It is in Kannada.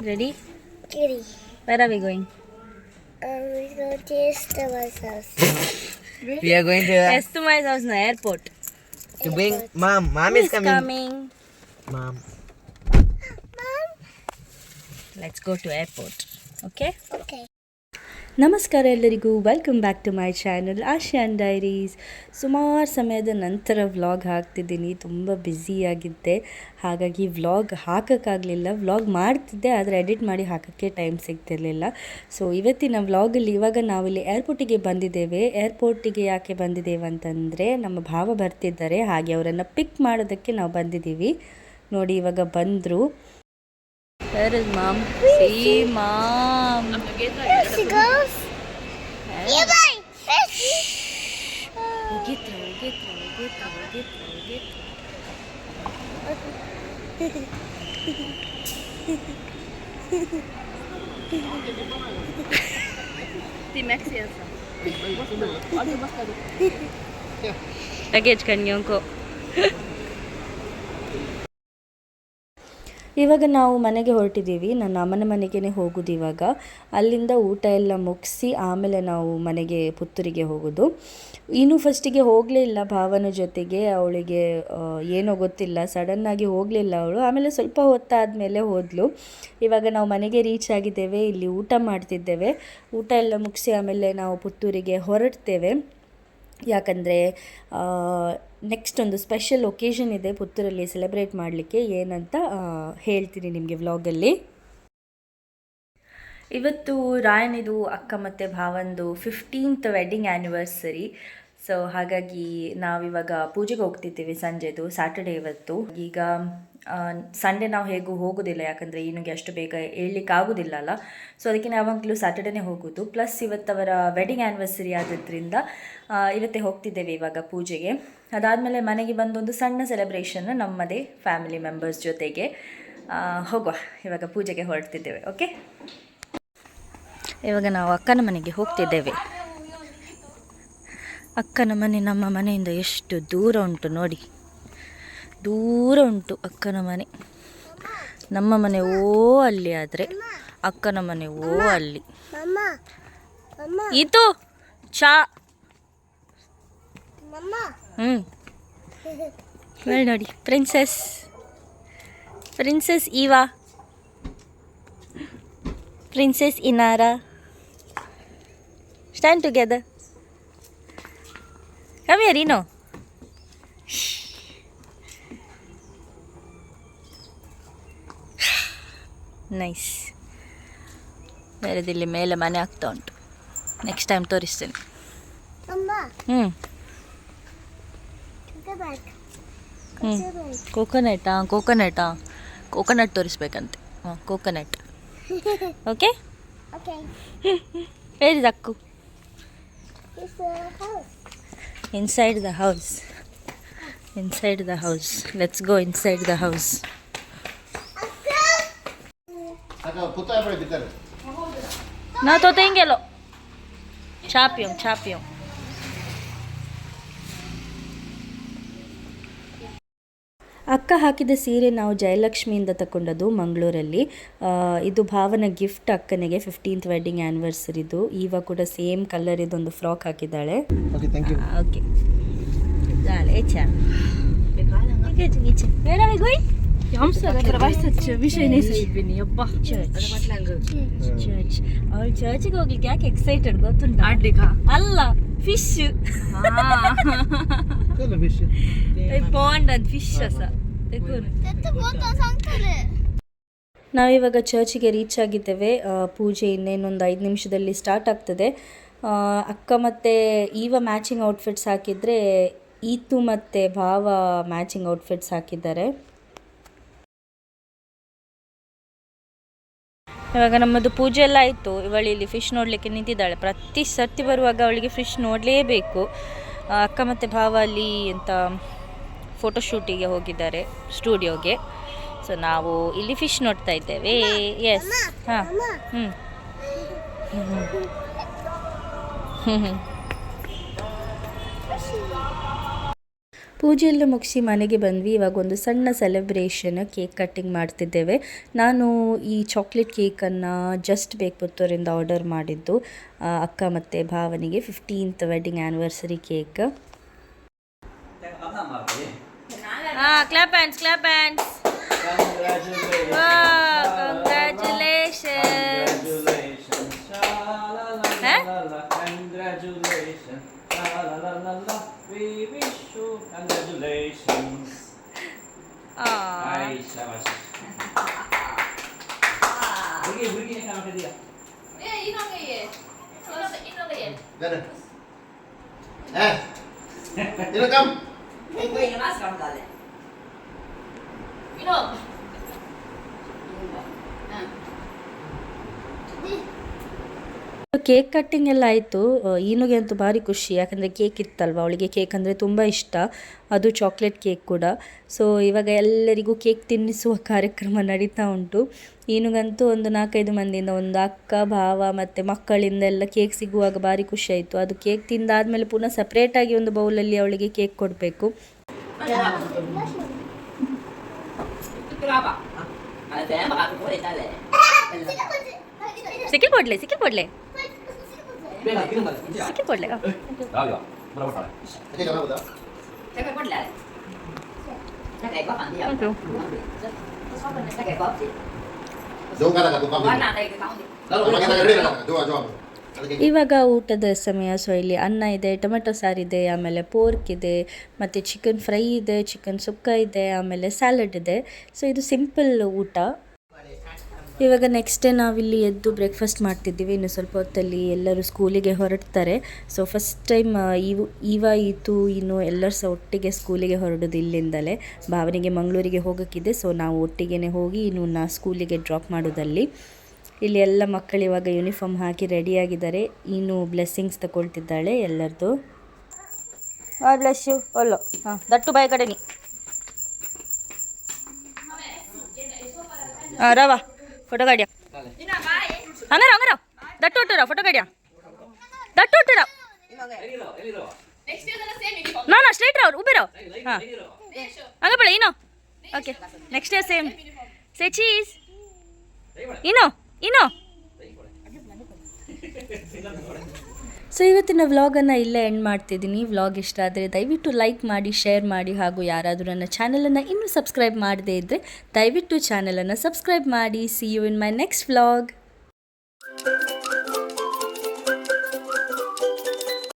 Ready? Ready. Where are we going? Um, we go to Stella's house. We are going to Yes, to my house, no airport. to bring mom. Mom is coming. coming. Mom. Mom. Let's go to airport. Okay? Okay. ನಮಸ್ಕಾರ ಎಲ್ಲರಿಗೂ. Welcome back to my channel Aashiyan diaries ಸುಮಾರು ಸಮಯದ ನಂತರ ವ್ಲಾಗ್ ಹಾಕ್ತಿದ್ದೀನಿ. ತುಂಬ ಬ್ಯುಸಿಯಾಗಿದ್ದೆ ಹಾಗಾಗಿ ವ್ಲಾಗ್ ಹಾಕೋಕ್ಕಾಗಲಿಲ್ಲ. ವ್ಲಾಗ್ ಮಾಡ್ತಿದ್ದೆ, ಆದರೆ ಎಡಿಟ್ ಮಾಡಿ ಹಾಕೋಕ್ಕೆ ಟೈಮ್ ಸಿಗ್ತಿರಲಿಲ್ಲ. ಸೊ ಇವತ್ತಿನ ವ್ಲಾಗಲ್ಲಿ ಇವಾಗ ನಾವಿಲ್ಲಿ ಏರ್ಪೋರ್ಟಿಗೆ ಬಂದಿದ್ದೇವೆ. ಏರ್ಪೋರ್ಟಿಗೆ ಯಾಕೆ ಬಂದಿದ್ದೇವೆ ಅಂತಂದರೆ, ನಮ್ಮ ಭಾವ ಬರ್ತಿದ್ದಾರೆ. ಹಾಗೆ ಅವರನ್ನು ಪಿಕ್ ಮಾಡೋದಕ್ಕೆ ನಾವು ಬಂದಿದ್ದೀವಿ. ನೋಡಿ, ಇವಾಗ ಬಂದರು. There is mom? See mom. There she goes. You buy fish. We get there. we get there. we get there. we get there. we get there. The Mexican. Luggage kanyang ko. ಇವಾಗ ನಾವು ಮನೆಗೆ ಹೊರಟಿದ್ದೀವಿ. ನನ್ನ ಅಮ್ಮನ ಮನೆಗೇ ಹೋಗೋದು ಇವಾಗ. ಅಲ್ಲಿಂದ ಊಟ ಎಲ್ಲ ಮುಗಿಸಿ ಆಮೇಲೆ ನಾವು ಮನೆಗೆ ಪುತ್ತೂರಿಗೆ ಹೋಗೋದು. ಇನ್ನೂ ಫಸ್ಟಿಗೆ ಹೋಗಲೇ ಇಲ್ಲ ಭಾವನ ಜೊತೆಗೆ. ಅವಳಿಗೆ ಏನೋ ಗೊತ್ತಿಲ್ಲ. ಸಡನ್ನಾಗಿ ಹೋಗಲಿಲ್ಲ ಅವಳು. ಆಮೇಲೆ ಸ್ವಲ್ಪ ಹೊತ್ತಾದಮೇಲೆ ಹೋದಳು ಇವಾಗ ನಾವು ಮನೆಗೆ ರೀಚ್ ಆಗಿದ್ದೇವೆ. ಇಲ್ಲಿ ಊಟ ಮಾಡ್ತಿದ್ದೇವೆ. ಊಟ ಎಲ್ಲ ಮುಗಿಸಿ ಆಮೇಲೆ ನಾವು ಪುತ್ತೂರಿಗೆ ಹೊರಡ್ತೇವೆ. ಯಾಕಂದರೆ ನೆಕ್ಸ್ಟ್ ಒಂದು ಸ್ಪೆಷಲ್ ಒಕೇಶನ್ ಇದೆ ಪುತ್ತೂರಲ್ಲಿ ಸೆಲೆಬ್ರೇಟ್ ಮಾಡಲಿಕ್ಕೆ. ಏನಂತ ಹೇಳ್ತೀನಿ ನಿಮಗೆ ವ್ಲಾಗಲ್ಲಿ ಇವತ್ತು ರಾಯನಿದು ಅಕ್ಕ ಮತ್ತು ಭಾವಂದು ಫಿಫ್ಟೀನ್ತ್ ವೆಡ್ಡಿಂಗ್ ಆ್ಯನಿವರ್ಸರಿ ಸೊ ಹಾಗಾಗಿ ನಾವಿವಾಗ ಪೂಜೆಗೆ ಹೋಗ್ತಿದ್ದೀವಿ ಸಂಜೆದು ಸ್ಯಾಟರ್ಡೇ ಇವತ್ತು. ಈಗ ಸಂಡೇ ನಾವು ಹೇಗೂ ಹೋಗೋದಿಲ್ಲ, ಯಾಕಂದರೆ ಈನಿಗೆ ಅಷ್ಟು ಬೇಗ ಏಳ್ಲಿಕ್ಕೆ ಆಗೋದಿಲ್ಲ ಅಲ್ಲ. ಸೊ ಅದಕ್ಕೆ ನಾವು ಯಾವಾಗಲೂ ಸ್ಯಾಟರ್ಡೇನೇ ಹೋಗೋದು. ಪ್ಲಸ್ ಇವತ್ತವರ ವೆಡ್ಡಿಂಗ್ ಆ್ಯನಿವರ್ಸರಿ ಆದದ್ರಿಂದ ಇವತ್ತೇ ಹೋಗ್ತಿದ್ದೇವೆ ಇವಾಗ ಪೂಜೆಗೆ. ಅದಾದಮೇಲೆ ಮನೆಗೆ ಬಂದೊಂದು ಸಣ್ಣ ಸೆಲೆಬ್ರೇಷನ್ ನಮ್ಮದೇ ಫ್ಯಾಮಿಲಿ ಮೆಂಬರ್ಸ್ ಜೊತೆಗೆ ಹೋಗುವ. ಇವಾಗ ಪೂಜೆಗೆ ಹೊರಡ್ತಿದ್ದೇವೆ ಓಕೆ ಇವಾಗ ನಾವು ಅಕ್ಕನ ಮನೆಗೆ ಹೋಗ್ತಿದ್ದೇವೆ. ಅಕ್ಕನ ಮನೆ ನಮ್ಮ ಮನೆಯಿಂದ ಎಷ್ಟು ದೂರ ಉಂಟು ನೋಡಿ. ದೂರ ಉಂಟು ಅಕ್ಕನ ಮನೆ. ನಮ್ಮ ಮನೆ ಓ ಅಲ್ಲಿ ಆದರೆ, ಅಕ್ಕನ ಮನೆ ಓ ಅಲ್ಲಿ. ಇದು ಚಾ. ಹ್ಞೂ ಹೇಳಿ ನೋಡಿ, princess. Princess Eva. Princess Inara. Stand together come here ಇನೋ nice ಬೇರೆದಿಲ್ಲಿ ಮೇಲೆ ಮನೆ ಆಗ್ತಾ ಉಂಟು ನೆಕ್ಸ್ಟ್ ಟೈಮ್ ತೋರಿಸ್ತೇನೆ Mama. ಹ್ಞೂ Go back. ಹ್ಞೂ Go back. ಕೋಕೋನಟಾ ಕೋಕೋನಟಾ ಕೋಕೋನಟ್ ತೋರಿಸ್ಬೇಕಂತೆ ಹಾಂ coconut okay Okay. Where is ಅಕ್ಕು Here's the house. Inside the house inside the house let's go inside the house puta ತೋತೆ ಹಿಂಗೆಲ್ಲೋ ಚಾಪಿಯೋಂ ಚಾಪಿಯೋಂ. ಅಕ್ಕ ಹಾಕಿದ ಸೀರೆ ನಾವು ಜಯಲಕ್ಷ್ಮಿಯಿಂದ ತಗೊಂಡದ್ದು ಮಂಗಳೂರಲ್ಲಿ. ಇದು ಭಾವನ ಗಿಫ್ಟ್ ಅಕ್ಕನಿಗೆ ಫಿಫ್ಟೀನ್ತ್ ವೆಡ್ಡಿಂಗ್ ಆ್ಯನಿವರ್ಸರಿದು ಇವಾಗ ಕೂಡ ಸೇಮ್ ಕಲರ್ ಇದೊಂದು ಫ್ರಾಕ್ ಹಾಕಿದ್ದಾಳೆ. Okay, thank you. Okay echa. We going? Church ಅವಳು ಚರ್ಚಿಗೆ ಹೋಗ್ಲಿಕ್ಕೆ ಯಾಕೆ ಎಕ್ಸೈಟೆಡ್ ಗೊತ್ತುಂಟ ಅಲ್ಲ ಫಿಶ್. ಪಾಂಡ್ ಅಂತ ಫಿಶ್ ಅಸ. ನಾವಿವಾಗ ಚರ್ಚಿಗೆ ರೀಚ್ ಆಗಿದ್ದೇವೆ ಪೂಜೆ ಇನ್ನೇನೊಂದು ಐದು ನಿಮಿಷದಲ್ಲಿ ಸ್ಟಾರ್ಟ್ ಆಗ್ತದೆ ಅಕ್ಕ ಮತ್ತು ಈವ ಮ್ಯಾಚಿಂಗ್ ಔಟ್ಫಿಟ್ಸ್ ಹಾಕಿದರೆ ಈತು ಮತ್ತು ಭಾವ ಮ್ಯಾಚಿಂಗ್ ಔಟ್ಫಿಟ್ಸ್ ಹಾಕಿದ್ದಾರೆ ಇವಾಗ ನಮ್ಮದು ಪೂಜೆ ಎಲ್ಲ ಆಯಿತು. ಇವಳು ಇಲ್ಲಿ ಫಿಶ್ ನೋಡಲಿಕ್ಕೆ ನಿಂತಿದ್ದಾಳೆ. ಪ್ರತಿ ಸರ್ತಿ ಬರುವಾಗ ಅವಳಿಗೆ ಫಿಶ್ ನೋಡಲೇಬೇಕು. ಅಕ್ಕ ಮತ್ತು ಭಾವ ಅಲ್ಲಿ ಅಂತ ಫೋಟೋಶೂಟಿಗೆ ಹೋಗಿದ್ದಾರೆ ಸ್ಟುಡಿಯೋಗೆ ಸೊ ನಾವು ಇಲ್ಲಿ ಫಿಶ್ ನೋಡ್ತಾ ಇದ್ದೇವೆ. ಎಸ್ ಹಾಂ. ಹ್ಞೂ ಹ್ಞೂ ಹ್ಞೂ ಪೂಜೆ ಎಲ್ಲ ಮುಗಿಸಿ ಮನೆಗೆ ಬಂದ್ವಿ. ಇವಾಗ ಒಂದು ಸಣ್ಣ ಸೆಲೆಬ್ರೇಷನ್ ಕೇಕ್ ಕಟ್ಟಿಂಗ್ ಮಾಡ್ತಿದ್ದೇವೆ. ನಾನು ಈ ಚಾಕ್ಲೇಟ್ ಕೇಕನ್ನು ಜಸ್ಟ್ ಬೇಕ್ ಪುತ್ತೂರಿಂದ ಆರ್ಡರ್ ಮಾಡಿದ್ದು ಅಕ್ಕ ಮತ್ತು ಭಾವನಿಗೆ fifteenth wedding anniversary cake clap hands clap hands Congratulations. Ah. Ay, shabash. Bigay, bigay kami kaya. Eh, ino eh. Ino nga eh. Dada. Eh. Ino kam. Mas kam dali. Ino. Ah. Cake cutting ಎಲ್ಲ ಆಯಿತು. ಈನುಗೆ ಅಂತೂ ಭಾರಿ ಖುಷಿ. ಯಾಕಂದರೆ ಕೇಕ್ ಇತ್ತಲ್ವ? ಅವಳಿಗೆ ಕೇಕ್ ಅಂದರೆ ತುಂಬ ಇಷ್ಟ. ಅದು ಚಾಕ್ಲೇಟ್ ಕೇಕ್ ಕೂಡ. ಸೊ ಇವಾಗ ಎಲ್ಲರಿಗೂ ಕೇಕ್ ತಿನ್ನಿಸುವ ಕಾರ್ಯಕ್ರಮ ನಡೀತಾ ಉಂಟು. ಈನುಗಂತೂ ಒಂದು ನಾಲ್ಕೈದು ಮಂದಿಯಿಂದ ಒಂದು ಅಕ್ಕ, ಭಾವ ಮತ್ತು ಮಕ್ಕಳಿಂದ ಎಲ್ಲ ಕೇಕ್ ಸಿಗುವಾಗ ಭಾರಿ ಖುಷಿ ಆಯಿತು. ಅದು ಕೇಕ್ ತಿಂದಾದಮೇಲೆ ಪುನಃ ಸಪ್ರೇಟಾಗಿ ಒಂದು ಬೌಲಲ್ಲಿ ಅವಳಿಗೆ ಕೇಕ್ ಕೊಡಬೇಕು. ಸಿಕ್ಕಿ ಕೊಡ್ಲೆ ಸಿಕ್ಕಿ ಕೊಡ್ಲೆ ಇವಾಗ ಊಟದ ಸಮಯ ಸೊ ಇಲ್ಲಿ ಅನ್ನ ಇದೆ ಟೊಮೆಟೊ ಸಾರ್ ಇದೆ ಆಮೇಲೆ ಪೋರ್ಕ್ ಇದೆ ಮತ್ತೆ ಚಿಕನ್ ಫ್ರೈ ಇದೆ ಚಿಕನ್ ಸುಕ್ಕ ಇದೆ ಆಮೇಲೆ ಸ್ಯಾಲಡ್ ಇದೆ. ಸೊ ಇದು ಸಿಂಪಲ್ ಊಟ. ಇವಾಗ ನೆಕ್ಸ್ಟ್ ಡೇ ನಾವಿಲ್ಲಿ ಎದ್ದು ಬ್ರೇಕ್ಫಾಸ್ಟ್ ಮಾಡ್ತಿದ್ದೀವಿ. ಇನ್ನು ಸ್ವಲ್ಪ ಹೊತ್ತಲ್ಲಿ ಎಲ್ಲರೂ ಸ್ಕೂಲಿಗೆ ಹೊರಡ್ತಾರೆ. ಸೊ ಫಸ್ಟ್ ಟೈಮ್ ಇವು ಇವ ಈತು ಇನ್ನು ಎಲ್ಲರೂ ಸಹ ಒಟ್ಟಿಗೆ ಸ್ಕೂಲಿಗೆ ಹೊರಡೋದು ಇಲ್ಲಿಂದಲೇ. ಭಾವನೆಗೆ ಮಂಗಳೂರಿಗೆ ಹೋಗೋಕ್ಕಿದೆ. ಸೊ ನಾವು ಒಟ್ಟಿಗೆ ಹೋಗಿ ಇನ್ನು ನಾ ಸ್ಕೂಲಿಗೆ ಡ್ರಾಪ್ ಮಾಡೋದಲ್ಲಿ. ಇಲ್ಲಿ ಎಲ್ಲ ಮಕ್ಕಳು ಇವಾಗ ಯೂನಿಫಾರ್ಮ್ ಹಾಕಿ ರೆಡಿಯಾಗಿದ್ದಾರೆ ಇನ್ನು ಬ್ಲೆಸ್ಸಿಂಗ್ಸ್ ತಗೊಳ್ತಿದ್ದಾಳೆ ಎಲ್ಲರದು. ಬ್ಲೆಸ್ ಯು ಒಲ್ಲೋ. ಹಾಂ. ದಟ್ಟು ಬಾಯ್ ಕಡೆ ನೀ. ಹಾಂ ರವ. ಫೋಟೋ ಗಾಡಿಯ ಹಂಗಾರ ಹಂಗಾರ. ದಟ್ಟು ಹೊಟ್ಟರ ಫೋಟೋ ಗಾಡಿಯ ದಟ್ಟು ನಾ ನಾ ಸ್ಟ್ರೈಟ್ ಅವ್ರು ಉಬೇರೋ ಹಾಂ. ಹಂಗ ಬೇಡ ಏನೋ okay next day same say cheese ಇನೋ ಇನೋ ಸೊ ಇವತ್ತಿನ ವ್ಲಾಗನ್ನು ಇಲ್ಲೇ ಎಂಡ್ ಮಾಡ್ತಿದ್ದೀನಿ. ವ್ಲಾಗ್ ಇಷ್ಟ ಆದರೆ ದಯವಿಟ್ಟು ಲೈಕ್ ಮಾಡಿ ಶೇರ್ ಮಾಡಿ ಹಾಗೂ ಯಾರಾದರೂ ನನ್ನ ಚಾನಲನ್ನು ಇನ್ನೂ ಸಬ್ಸ್ಕ್ರೈಬ್ ಮಾಡದೇ ಇದ್ದರೆ ದಯವಿಟ್ಟು ಚಾನಲನ್ನು ಸಬ್ಸ್ಕ್ರೈಬ್ ಮಾಡಿ. See you in my next vlog